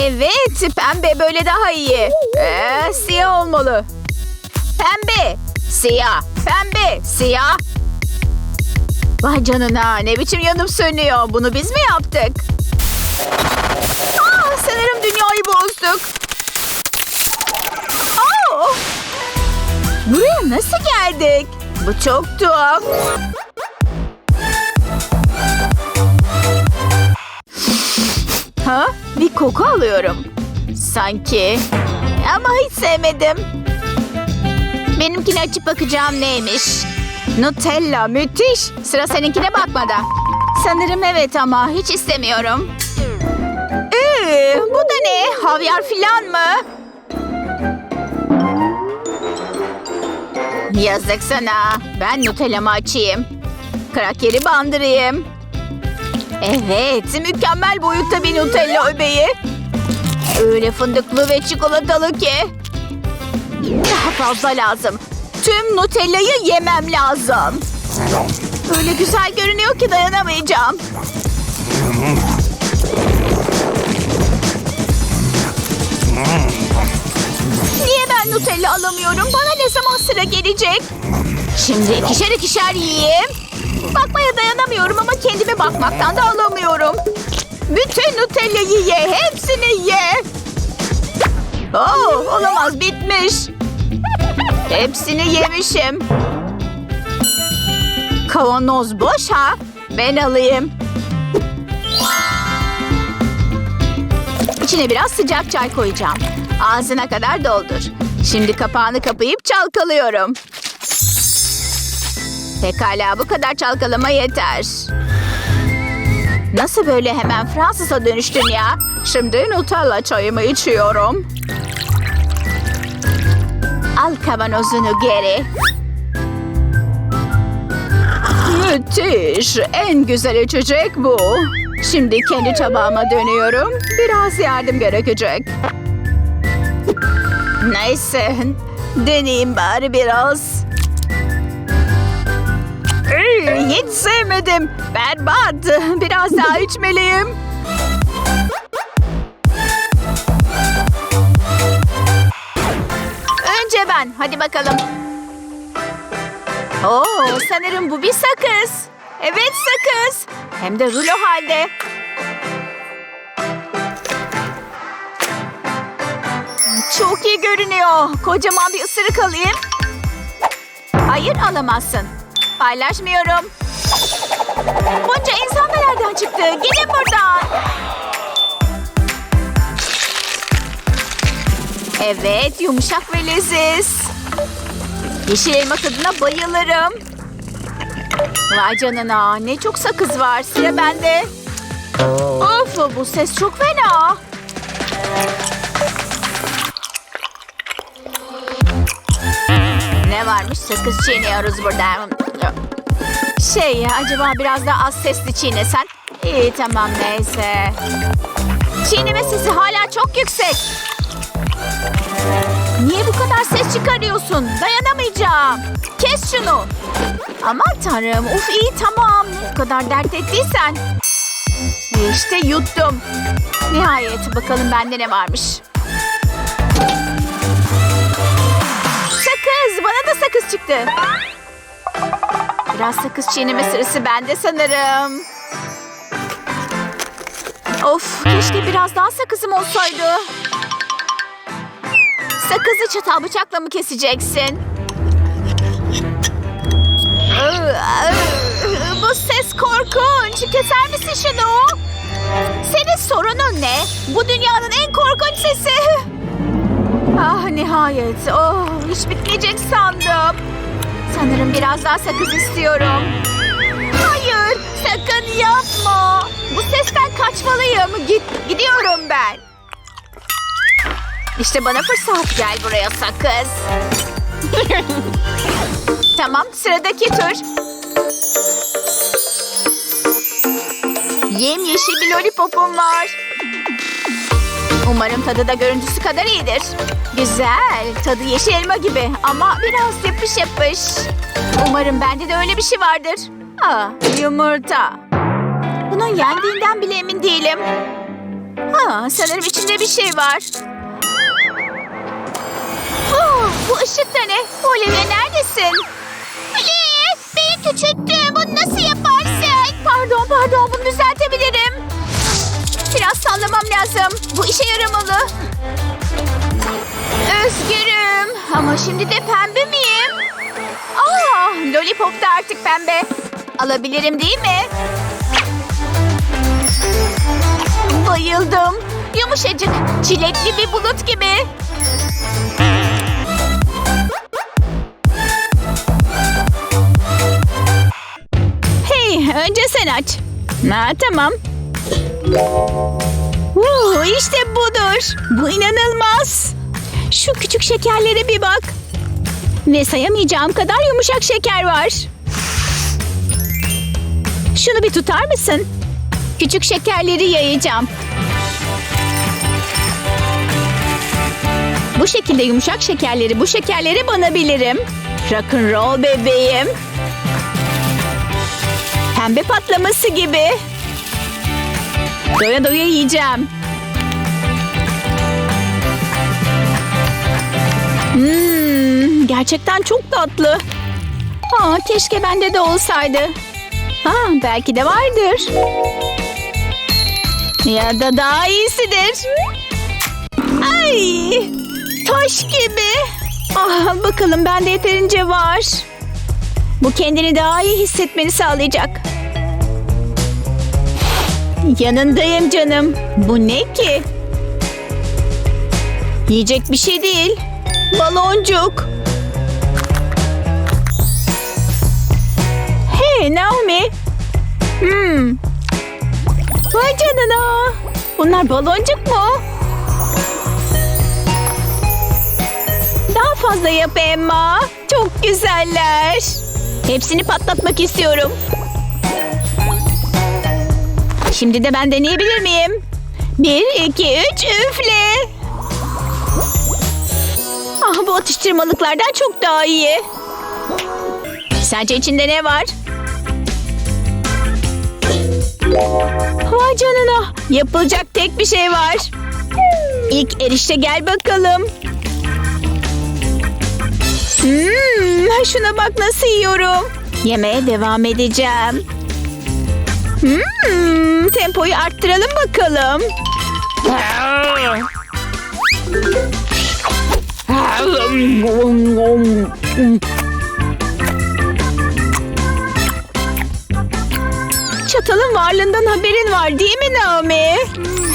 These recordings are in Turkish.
Evet pembe böyle daha iyi. Ee, siyah olmalı. Pembe, siyah, pembe, siyah. Vay canına ne biçim yanıp sönüyor. Bunu biz mi yaptık? Aa, sanırım dünyayı bozduk. Aa! Buraya nasıl geldik? Bu çok tuhaf. Ha? Bir koku alıyorum. Sanki. Ama hiç sevmedim. Benimkini açıp bakacağım neymiş. Nutella müthiş. Sıra seninkine bakmadan. Sanırım evet ama hiç istemiyorum. Ee, bu da ne? Havyar filan mı? Yazık sana. Ben Nutella'mı açayım. Krakeri bandırayım. Evet, mükemmel boyutta bir Nutella öbeği. Öyle fındıklı ve çikolatalı ki. Daha fazla lazım. Tüm Nutella'yı yemem lazım. Öyle güzel görünüyor ki dayanamayacağım. Niye ben Nutella alamıyorum? Bana ne zaman sıra gelecek? Şimdi ikişer ikişer yiyeyim. Bakmaya dayanamıyorum ama kendime bakmaktan da alamıyorum. Bütün Nutella'yı ye, hepsini ye. Oh, olamaz bitmiş. Hepsini yemişim. Kavanoz boş ha. Ben alayım. İçine biraz sıcak çay koyacağım. Ağzına kadar doldur. Şimdi kapağını kapayıp çalkalıyorum. Pekala bu kadar çalkalama yeter. Nasıl böyle hemen Fransız'a dönüştün ya? Şimdi Nutella çayımı içiyorum. Al kavanozunu geri. Müthiş. En güzel içecek bu. Şimdi kendi tabağıma dönüyorum. Biraz yardım gerekecek. Neyse. Deneyeyim bari biraz. Iy, hiç sevmedim. Berbat. Biraz daha içmeliyim. Önce ben. Hadi bakalım. Oo, sanırım bu bir sakız. Evet sakız. Hem de rulo halde. Çok iyi görünüyor. Kocaman bir ısırık alayım. Hayır alamazsın. Paylaşmıyorum. Bunca insan da nereden çıktı? Gidin buradan. Evet, yumuşak ve leziz. Yeşil elma tadına bayılırım. Vay canına, ne çok sakız var. Sıra bende. Of, bu ses çok fena. Ne varmış? Sakız çiğniyoruz burada. Şey ya, acaba biraz daha az sesli çiğnesen? İyi tamam neyse. Çiğneme sesi hala çok yüksek. Niye bu kadar ses çıkarıyorsun? Dayanamayacağım. Kes şunu. Aman tanrım. Uf iyi tamam. Bu kadar dert ettiysen. İşte yuttum. Nihayet bakalım bende ne varmış. Sakız. Bana da sakız çıktı. Biraz sakız çiğneme sırası bende sanırım. Of keşke biraz daha sakızım olsaydı. Sakızı çatal bıçakla mı keseceksin? Bu ses korkunç. Keser misin şunu? Senin sorunun ne? Bu dünyanın en korkunç sesi. Ah nihayet. Oh, hiç bitmeyecek sandım. Sanırım biraz daha sakız istiyorum. Hayır, sakın yapma. Bu sesten kaçmalıyım. Git, gidiyorum ben. İşte bana fırsat. Gel buraya sakız. tamam, sıradaki tur. Yemyeşil bir lollipopum var. Umarım tadı da görüntüsü kadar iyidir. Güzel. Tadı yeşil elma gibi ama biraz yapış yapış. Umarım bende de öyle bir şey vardır. Aa, yumurta. Bunun yendiğinden bile emin değilim. Ha, sanırım içinde bir şey var. Oh, bu ışık da ne? Olivia neredesin? Filiz, beni küçülttün. Bunu nasıl yaparsın? Pardon, pardon. Bunu düzeltebilirim. Biraz sallamam lazım. Bu işe yaramalı. Özgürüm. Ama şimdi de pembe miyim? Aa, Lollipop da artık pembe. Alabilirim değil mi? Bayıldım. Yumuşacık, çilekli bir bulut gibi. Hey, önce sen aç. Ha, tamam. Woo, işte budur. Bu inanılmaz. Şu küçük şekerlere bir bak. Ve sayamayacağım kadar yumuşak şeker var. Şunu bir tutar mısın? Küçük şekerleri yayacağım. Bu şekilde yumuşak şekerleri bu şekerlere banabilirim. Rock'n'roll bebeğim. Pembe patlaması gibi. Doya doya yiyeceğim. Hmm, gerçekten çok tatlı. Aa, keşke bende de olsaydı. Ha, belki de vardır. Ya da daha iyisidir. Ay, taş gibi. Ah, bakalım bende yeterince var. Bu kendini daha iyi hissetmeni sağlayacak. Yanındayım canım. Bu ne ki? Yiyecek bir şey değil. Baloncuk. Hey Naomi. Hmm. Vay canına. Bunlar baloncuk mu? Daha fazla yap Emma. Çok güzeller. Hepsini patlatmak istiyorum. Şimdi de ben deneyebilir miyim? Bir, iki, üç, üfle. Ah bu atıştırmalıklardan çok daha iyi. Sence içinde ne var? Vay canına. Yapılacak tek bir şey var. İlk erişte gel bakalım. Hmm, şuna bak nasıl yiyorum. Yemeye devam edeceğim. Hmm, tempoyu arttıralım bakalım. Çatalın varlığından haberin var değil mi Naomi?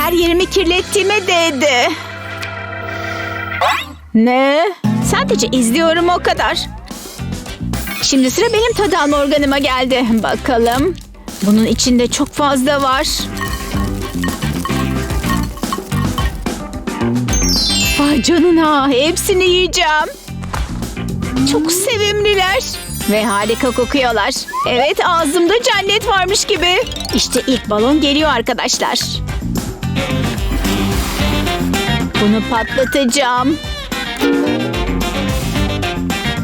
Her yerimi kirlettiğime değdi. Ne? Sadece izliyorum o kadar. Şimdi sıra benim tad alma organıma geldi. Bakalım. Bunun içinde çok fazla var. Vay canına hepsini yiyeceğim. Çok sevimliler. Ve harika kokuyorlar. Evet ağzımda cennet varmış gibi. İşte ilk balon geliyor arkadaşlar. Bunu patlatacağım.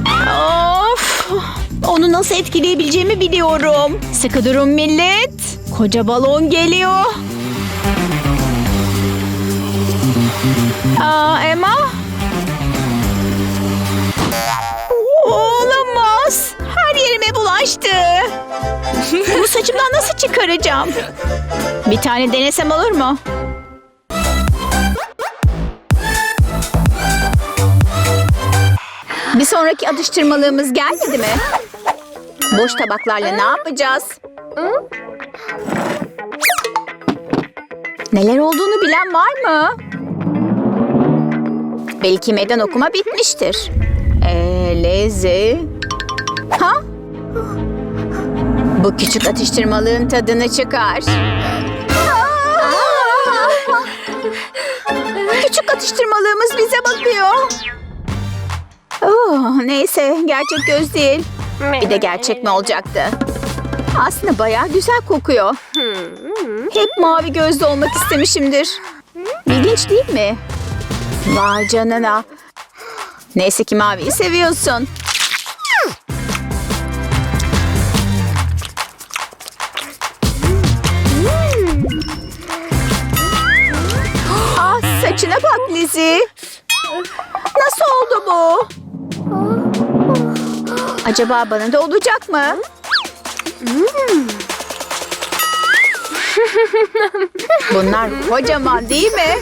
Of! Onu nasıl etkileyebileceğimi biliyorum. Sıkı durun millet. Koca balon geliyor. Aa, Emma? Olamaz. Her yerime bulaştı. Bu saçımdan nasıl çıkaracağım? Bir tane denesem olur mu? Bir sonraki atıştırmalığımız gelmedi mi? Boş tabaklarla ne yapacağız? Neler olduğunu bilen var mı? Belki meydan okuma bitmiştir. Ee, Lezi. Ha? Bu küçük atıştırmalığın tadını çıkar. Küçük atıştırmalığımız bize bakıyor. Oh, neyse gerçek göz değil. Bir de gerçek mi olacaktı? Aslında bayağı güzel kokuyor. Hep mavi gözlü olmak istemişimdir. İlginç değil mi? Vay canına. Neyse ki maviyi seviyorsun. Saçına bak Lizzy. Nasıl oldu bu? Acaba bana da olacak mı? Bunlar kocaman değil mi?